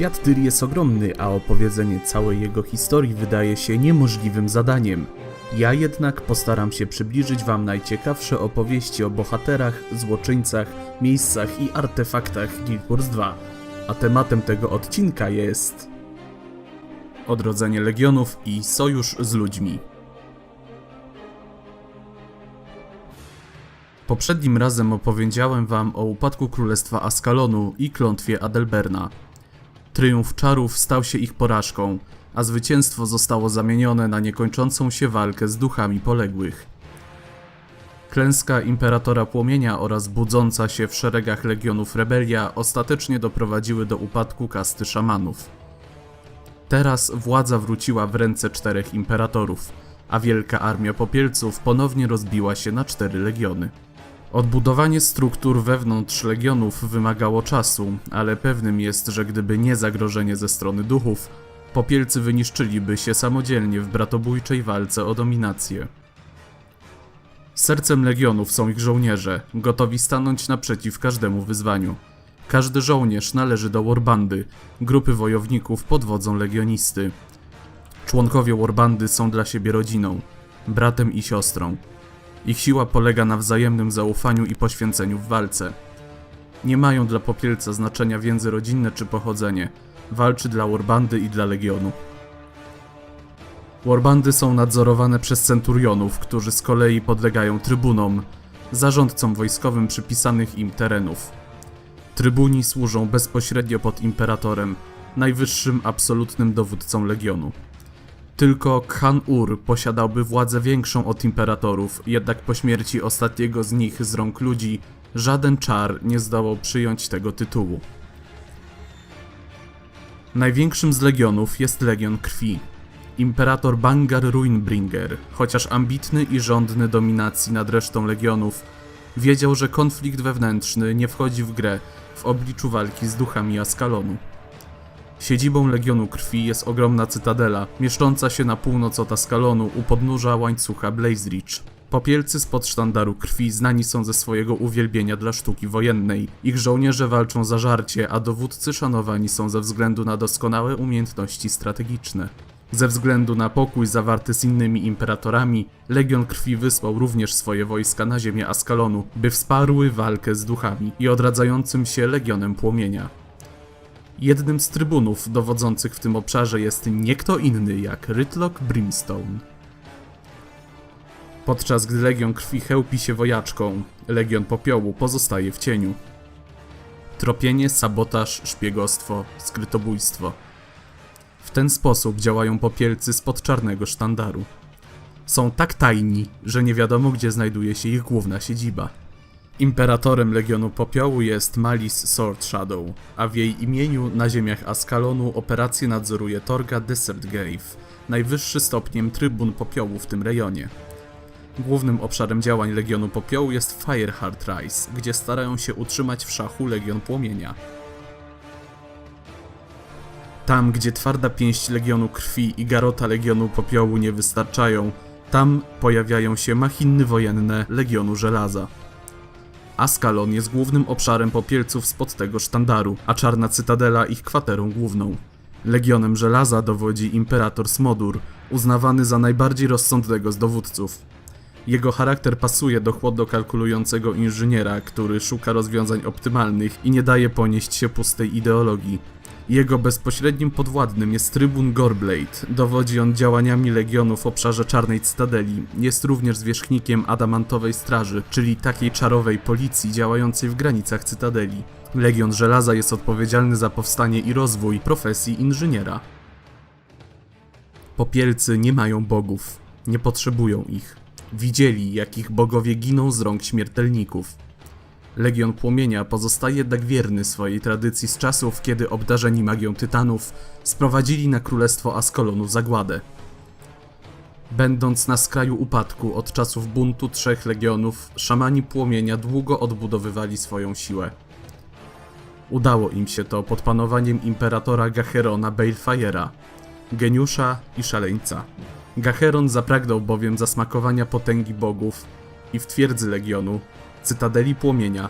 Świat Tyr jest ogromny, a opowiedzenie całej jego historii wydaje się niemożliwym zadaniem. Ja jednak postaram się przybliżyć Wam najciekawsze opowieści o bohaterach, złoczyńcach, miejscach i artefaktach Guild Wars 2. A tematem tego odcinka jest... Odrodzenie Legionów i sojusz z ludźmi. Poprzednim razem opowiedziałem wam o upadku królestwa Askalonu i klątwie Adelberna. Triumf czarów stał się ich porażką, a zwycięstwo zostało zamienione na niekończącą się walkę z duchami poległych. Klęska Imperatora Płomienia oraz budząca się w szeregach legionów rebelia ostatecznie doprowadziły do upadku kasty szamanów. Teraz władza wróciła w ręce czterech imperatorów, a wielka armia popielców ponownie rozbiła się na cztery legiony. Odbudowanie struktur wewnątrz legionów wymagało czasu, ale pewnym jest, że gdyby nie zagrożenie ze strony duchów, popielcy wyniszczyliby się samodzielnie w bratobójczej walce o dominację. Sercem legionów są ich żołnierze, gotowi stanąć naprzeciw każdemu wyzwaniu. Każdy żołnierz należy do warbandy, grupy wojowników pod wodzą legionisty. Członkowie warbandy są dla siebie rodziną, bratem i siostrą. Ich siła polega na wzajemnym zaufaniu i poświęceniu w walce. Nie mają dla popielca znaczenia więzy rodzinne czy pochodzenie. Walczy dla warbandy i dla legionu. Warbandy są nadzorowane przez centurionów, którzy z kolei podlegają trybunom, zarządcom wojskowym przypisanych im terenów. Trybuni służą bezpośrednio pod imperatorem, najwyższym absolutnym dowódcą legionu. Tylko Khan Ur posiadałby władzę większą od imperatorów, jednak po śmierci ostatniego z nich z rąk ludzi, żaden czar nie zdołał przyjąć tego tytułu. Największym z legionów jest Legion Krwi. Imperator Bangar Ruinbringer, chociaż ambitny i żądny dominacji nad resztą legionów, wiedział, że konflikt wewnętrzny nie wchodzi w grę w obliczu walki z duchami Askalonu. Siedzibą Legionu Krwi jest ogromna cytadela, mieszcząca się na północ od Askalonu u podnóża łańcucha Blaze Ridge. Popielcy spod sztandaru krwi znani są ze swojego uwielbienia dla sztuki wojennej. Ich żołnierze walczą za żarcie, a dowódcy szanowani są ze względu na doskonałe umiejętności strategiczne. Ze względu na pokój zawarty z innymi imperatorami, Legion Krwi wysłał również swoje wojska na ziemię Askalonu, by wsparły walkę z duchami i odradzającym się Legionem Płomienia. Jednym z trybunów dowodzących w tym obszarze jest nie kto inny jak Rytlock Brimstone. Podczas gdy Legion Krwi chełpi się wojaczką, Legion Popiołu pozostaje w cieniu. Tropienie, sabotaż, szpiegostwo, skrytobójstwo. W ten sposób działają popielcy spod czarnego sztandaru. Są tak tajni, że nie wiadomo gdzie znajduje się ich główna siedziba. Imperatorem Legionu Popiołu jest Malice Sword Shadow, a w jej imieniu na ziemiach Askalonu operację nadzoruje Torga Desert Grave, najwyższy stopniem trybun popiołu w tym rejonie. Głównym obszarem działań Legionu Popiołu jest Fireheart Rise, gdzie starają się utrzymać w szachu Legion Płomienia. Tam, gdzie twarda pięść Legionu Krwi i garota Legionu Popiołu nie wystarczają, tam pojawiają się machiny wojenne Legionu Żelaza. Askalon jest głównym obszarem popielców spod tego sztandaru, a Czarna Cytadela ich kwaterą główną. Legionem Żelaza dowodzi Imperator Smodur, uznawany za najbardziej rozsądnego z dowódców. Jego charakter pasuje do chłodno kalkulującego inżyniera, który szuka rozwiązań optymalnych i nie daje ponieść się pustej ideologii. Jego bezpośrednim podwładnym jest trybun Gorblade. Dowodzi on działaniami Legionu w obszarze Czarnej Cytadeli. Jest również zwierzchnikiem Adamantowej Straży, czyli takiej czarowej policji działającej w granicach Cytadeli. Legion Żelaza jest odpowiedzialny za powstanie i rozwój profesji inżyniera. Popielcy nie mają bogów, nie potrzebują ich. Widzieli, jak ich bogowie giną z rąk śmiertelników. Legion Płomienia pozostaje jednak wierny swojej tradycji z czasów, kiedy obdarzeni magią tytanów sprowadzili na królestwo Askolonu zagładę. Będąc na skraju upadku od czasów buntu trzech legionów, szamani Płomienia długo odbudowywali swoją siłę. Udało im się to pod panowaniem imperatora Gacherona Balefire'a, geniusza i szaleńca. Gacheron zapragnął bowiem zasmakowania potęgi bogów i w twierdzy Legionu, Cytadeli Płomienia,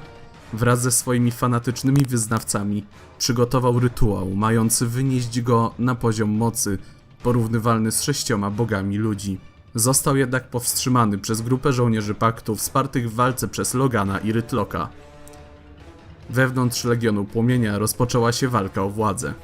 wraz ze swoimi fanatycznymi wyznawcami przygotował rytuał mający wynieść go na poziom mocy porównywalny z sześcioma bogami ludzi. Został jednak powstrzymany przez grupę żołnierzy paktu wspartych w walce przez Logana i Rytloka. Wewnątrz Legionu Płomienia rozpoczęła się walka o władzę.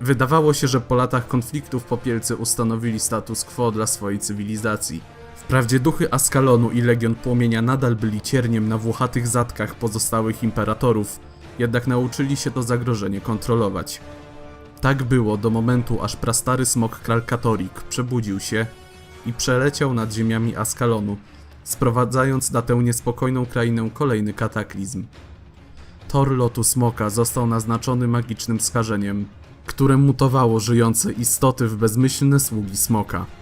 Wydawało się, że po latach konfliktów popielcy ustanowili status quo dla swojej cywilizacji. Wprawdzie duchy Askalonu i Legion Płomienia nadal byli cierniem na włochatych zatkach pozostałych imperatorów, jednak nauczyli się to zagrożenie kontrolować. Tak było do momentu, aż prastary smok Kralkatorik przebudził się i przeleciał nad ziemiami Askalonu, sprowadzając na tę niespokojną krainę kolejny kataklizm. Tor lotu smoka został naznaczony magicznym skażeniem, które mutowało żyjące istoty w bezmyślne sługi smoka.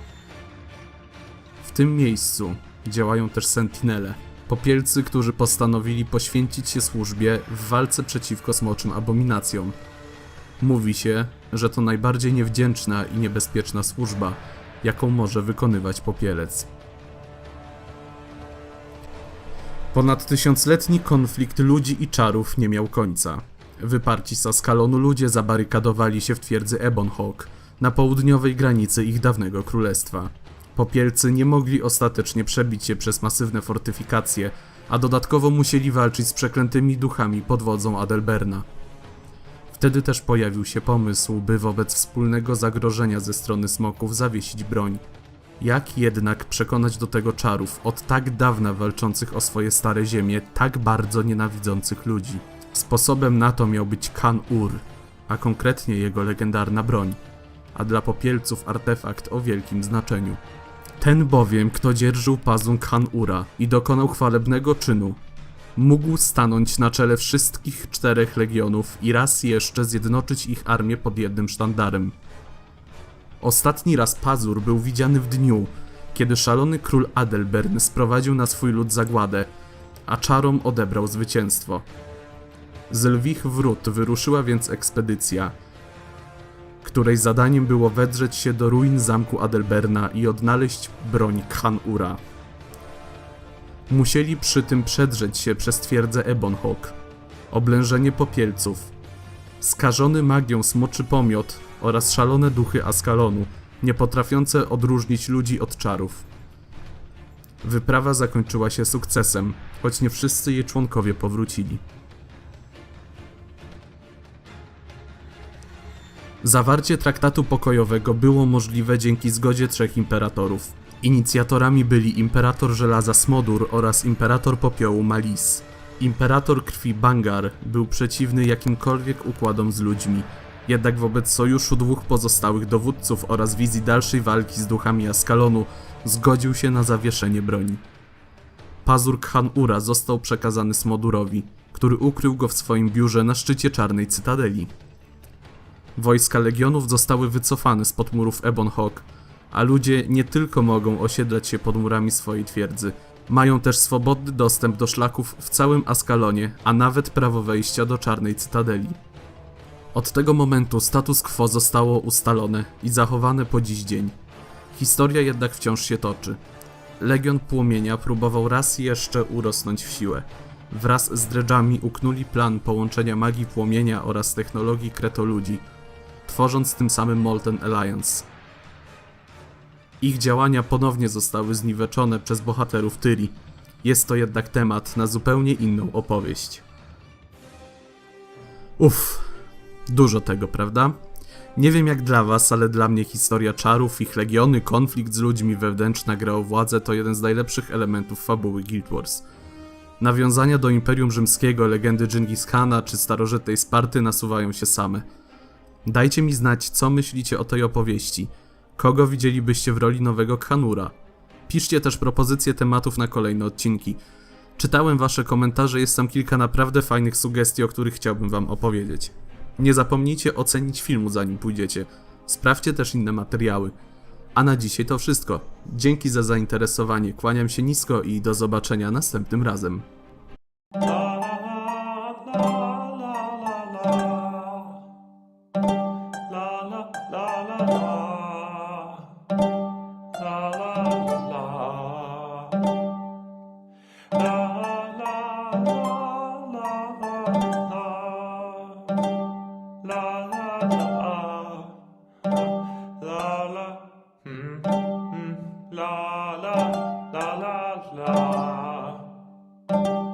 Tym miejscu działają też sentinele, popielcy, którzy postanowili poświęcić się służbie w walce przeciwko smoczym abominacjom. Mówi się, że to najbardziej niewdzięczna i niebezpieczna służba, jaką może wykonywać popielec. Ponad tysiącletni konflikt ludzi i czarów nie miał końca. Wyparci z Askalonu ludzie zabarykadowali się w twierdzy Ebonhawk, na południowej granicy ich dawnego królestwa. Popielcy nie mogli ostatecznie przebić się przez masywne fortyfikacje, a dodatkowo musieli walczyć z przeklętymi duchami pod wodzą Adelberna. Wtedy też pojawił się pomysł, by wobec wspólnego zagrożenia ze strony smoków zawiesić broń. Jak jednak przekonać do tego czarów, od tak dawna walczących o swoje stare ziemie, tak bardzo nienawidzących ludzi? Sposobem na to miał być Kan-Ur, a konkretnie jego legendarna broń, a dla popielców artefakt o wielkim znaczeniu. Ten bowiem, kto dzierżył pazą Kan-Ura i dokonał chwalebnego czynu, mógł stanąć na czele wszystkich czterech legionów i raz jeszcze zjednoczyć ich armię pod jednym sztandarem. Ostatni raz pazur był widziany w dniu, kiedy szalony król Adelbern sprowadził na swój lud zagładę, a czarom odebrał zwycięstwo. Z lwich wrót wyruszyła więc ekspedycja, której zadaniem było wedrzeć się do ruin zamku Adelberna i odnaleźć broń Khan-Ura. Musieli przy tym przedrzeć się przez twierdzę Ebonhawk, oblężenie popielców, skażony magią smoczy pomiot oraz szalone duchy Askalonu, nie potrafiące odróżnić ludzi od czarów. Wyprawa zakończyła się sukcesem, choć nie wszyscy jej członkowie powrócili. Zawarcie traktatu pokojowego było możliwe dzięki zgodzie trzech imperatorów. Inicjatorami byli imperator żelaza Smodur oraz imperator popiołu Malis. Imperator krwi Bangar był przeciwny jakimkolwiek układom z ludźmi, jednak wobec sojuszu dwóch pozostałych dowódców oraz wizji dalszej walki z duchami Askalonu zgodził się na zawieszenie broni. Pazur Khan-Ura został przekazany Smodurowi, który ukrył go w swoim biurze na szczycie Czarnej Cytadeli. Wojska legionów zostały wycofane spod murów Ebonhawk, a ludzie nie tylko mogą osiedlać się pod murami swojej twierdzy, mają też swobodny dostęp do szlaków w całym Askalonie, a nawet prawo wejścia do Czarnej Cytadeli. Od tego momentu status quo zostało ustalone i zachowane po dziś dzień. Historia jednak wciąż się toczy. Legion Płomienia próbował raz jeszcze urosnąć w siłę. Wraz z dredżami uknuli plan połączenia magii płomienia oraz technologii kretoludzi, tworząc tym samym Molten Alliance. Ich działania ponownie zostały zniweczone przez bohaterów Tyri. Jest to jednak temat na zupełnie inną opowieść. Uff, dużo tego, prawda? Nie wiem jak dla was, ale dla mnie historia czarów, ich legiony, konflikt z ludźmi, wewnętrzna gra o władzę to jeden z najlepszych elementów fabuły Guild Wars. Nawiązania do Imperium Rzymskiego, legendy Dżingis Khana czy starożytnej Sparty nasuwają się same. Dajcie mi znać, co myślicie o tej opowieści. Kogo widzielibyście w roli nowego Khanura? Piszcie też propozycje tematów na kolejne odcinki. Czytałem wasze komentarze, jest tam kilka naprawdę fajnych sugestii, o których chciałbym wam opowiedzieć. Nie zapomnijcie ocenić filmu zanim pójdziecie. Sprawdźcie też inne materiały. A na dzisiaj to wszystko. Dzięki za zainteresowanie, kłaniam się nisko i do zobaczenia następnym razem.